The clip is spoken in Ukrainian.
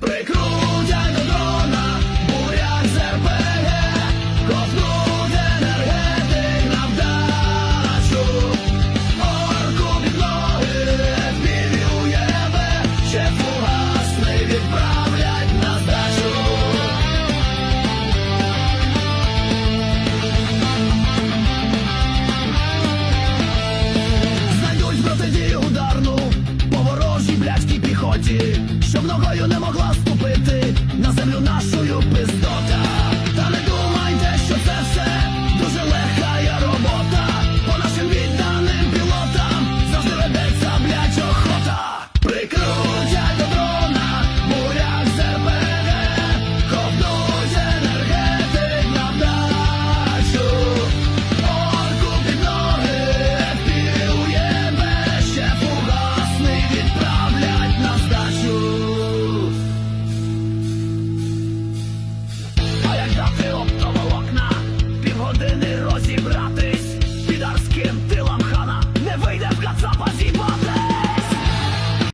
Прикрутять до дрона, буряк з РПГ, на вдачу. Орку під ногою не могла ступити. só